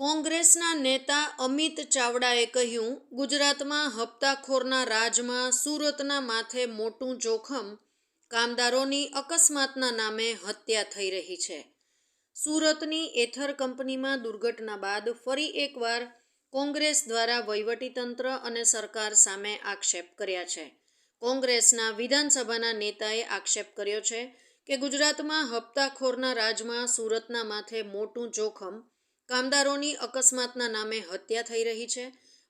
કોંગ્રેસના નેતા અમિત ચાવડાએ કહ્યું, ગુજરાતમાં હપ્તાખોરના રાજમાં સુરતના માથે મોટું જોખમ કામદારોની અકસ્માતના નામે હત્યા થઈ રહી છે. સુરતની એથર કંપનીમાં દુર્ઘટના બાદ ફરી એકવાર કોંગ્રેસ દ્વારા વહીવટીતંત્ર અને સરકાર સામે આક્ષેપ કર્યા છે. કોંગ્રેસના વિધાનસભાના નેતાએ આક્ષેપ કર્યો છે કે ગુજરાતમાં હપ્તાખોરના રાજમાં સુરતના માથે મોટું જોખમ કામદારોની અકસ્માતના નામે હત્યા થઈ રહી છે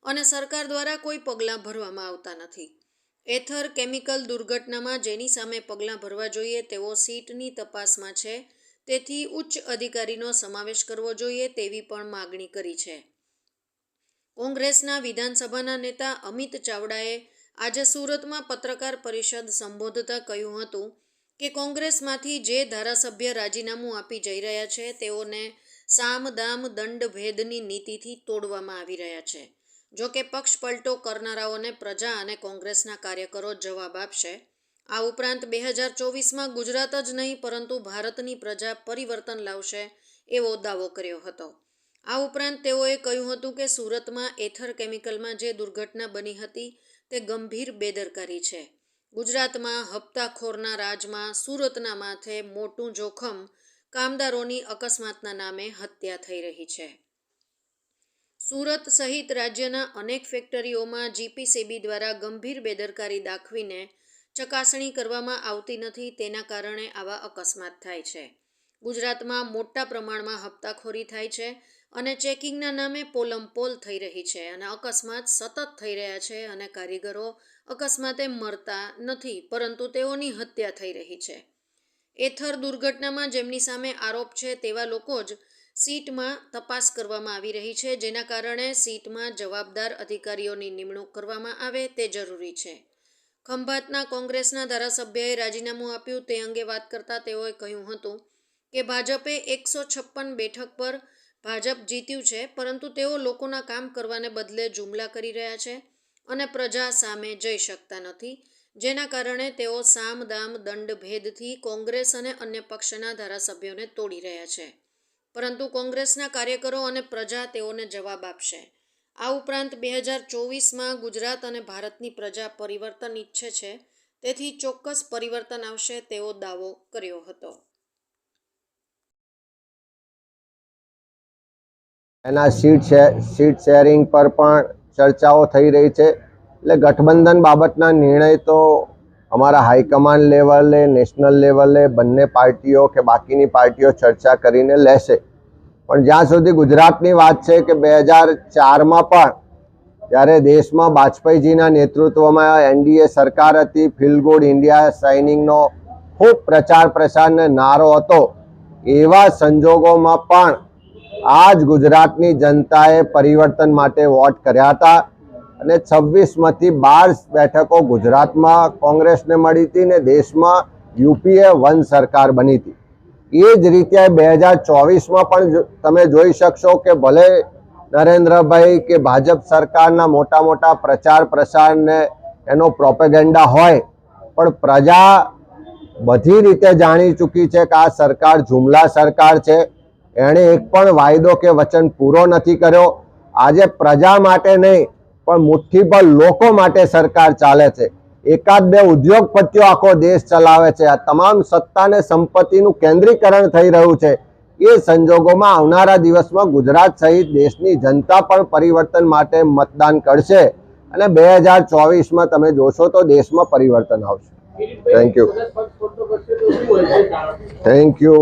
અને સરકાર દ્વારા કોઈ પગલાં ભરવામાં આવતા નથી. એથર કેમિકલ દુર્ઘટનામાં જેની સામે પગલાં ભરવા જોઈએ તેઓ સીટની તપાસમાં છે. તેથી ઉચ્ચ અધિકારીનો સમાવેશ કરવો જોઈએ તેવી પણ માગણી કરી છે. કોંગ્રેસના વિધાનસભાના નેતા અમિત ચાવડાએ આજે સુરતમાં પત્રકાર પરિષદ સંબોધતા કહ્યું હતું કે કોંગ્રેસમાંથી જે ધારાસભ્ય રાજીનામું આપી જઈ રહ્યા છે તેઓને સામ દામ દંડ ભેદની નીતિથી તોડવામાં આવી રહ્યા છે. જો કે પક્ષ પલટો કરનારાઓને પ્રજા અને કોંગ્રેસના કાર્યકરો જવાબ આપશે. આ ઉપરાંત બે હજાર ચોવીસમાં ગુજરાત જ નહીં, પરંતુ ભારતની પ્રજા પરિવર્તન લાવશે એવો દાવો કર્યો હતો. આ ઉપરાંત તેઓએ કહ્યું હતું કે સુરતમાં એથર કેમિકલમાં જે દુર્ઘટના બની હતી તે ગંભીર બેદરકારી છે. ગુજરાતમાં હપ્તાખોરના રાજમાં સુરતના માથે મોટું જોખમ કામદારોની અકસ્માતના નામે હત્યા થઈ રહી છે. સુરત સહિત રાજ્યના અનેક ફેક્ટરીઓમાં જીપીસીબી દ્વારા ગંભીર બેદરકારી દાખવીને ચકાસણી કરવામાં આવતી નથી તેના કારણે આવા અકસ્માત થાય છે. ગુજરાતમાં મોટા પ્રમાણમાં હપ્તાખોરી થાય છે અને ચેકિંગના નામે પોલમપોલ થઈ રહી છે અને અકસ્માત સતત થઈ રહ્યા છે અને કારીગરો અકસ્માતે મરતા નથી, પરંતુ તેઓની હત્યા થઈ રહી છે. એથર દુર્ઘટનામાં જેમની સામે આરોપ છે તેવા લોકો જ સીટમાં તપાસ કરવામાં આવી રહી છે, જેના કારણે સીટમાં જવાબદાર અધિકારીઓની નિમણૂક કરવામાં આવે તે જરૂરી છે. ખંભાતના કોંગ્રેસના ધારાસભ્યએ રાજીનામું આપ્યું તે અંગે વાત કરતા તેઓએ કહ્યું હતું કે, ભાજપે એકસો છપ્પન બેઠક પર ભાજપ જીત્યું છે, પરંતુ તેઓ લોકોના કામ કરવાને બદલે જુમલા કરી રહ્યા છે અને પ્રજા સામે જઈ શકતા નથી. જેના કારણે તેઓ સામદામ દંડ, ભેદથી કોંગ્રેસ અને અન્ય પક્ષના ધારાસભ્યોને તોડી રહ્યા છે. પરંતુ કોંગ્રેસના કાર્યકરો અને પ્રજા તેઓને જવાબ આપશે. આ ઉપરાંત બે હજાર ચોવીસમાં ગુજરાત અને ભારતની પ્રજા પરિવર્તન ઈચ્છે છે, તેથી ચોક્કસ પરિવર્તન આવશે તેવો દાવો કર્યો હતો. એના સીટ શેર સીટ શેરિંગ પર પણ ચર્ચાઓ થઈ રહી છે. એટલે ગઠબંધન બાબતના નિર્ણય તો અમારા હાઈકમાન્ડ લેવલે, નેશનલ લેવલે બંને પાર્ટીઓ કે બાકીની પાર્ટીઓ ચર્ચા કરીને લેશે. પણ જ્યાં સુધી ગુજરાતની વાત છે કે બે હજાર ચારમાં પણ જ્યારે દેશમાં વાજપેયીજીના નેતૃત્વમાં એનડીએ સરકાર હતી ફીલ ગુડ ઇન્ડિયા સાઇનિંગનો ખૂબ પ્રચાર પ્રસારને નારો હતો, એવા સંજોગોમાં પણ આ જ ગુજરાતની જનતાએ પરિવર્તન માટે વોટ કર્યા હતા. અને છવ્વીસમાંથી બાર બેઠકો ગુજરાતમાં કોંગ્રેસને મળી હતી ને દેશમાં યુપીએ વન સરકાર બની હતી. એ જ રીતે બે હજાર ચોવીસમાં પણ તમે જોઈ શકશો કે ભલે નરેન્દ્રભાઈ કે ભાજપ સરકારના મોટા મોટા પ્રચાર પ્રસારને એનો પ્રોપેગેન્ડા હોય, પણ પ્રજા બધી રીતે જાણી ચૂકી છે કે આ સરકાર જુમલા સરકાર છે. એણે એક પણ વાયદો કે વચન પૂરો નથી કર્યો. આજે પ્રજા માટે નહીં પણ મુઠ્ઠીભર લોકો માટે સરકાર ચાલે છે. એકાદ બે ઉદ્યોગપતિઓ આખો દેશ ચલાવે છે. આ તમામ સત્તા અને સંપત્તિનું કેન્દ્રીકરણ થઈ રહ્યું છે. એ સંજોગોમાં આવનારા દિવસમાં ગુજરાત સહિત દેશની જનતા પણ પરિવર્તન માટે મતદાન કરશે. અને બે હજાર ચોવીસમાં તમે જોશો તો દેશમાં પરિવર્તન આવશે. Thank you thank you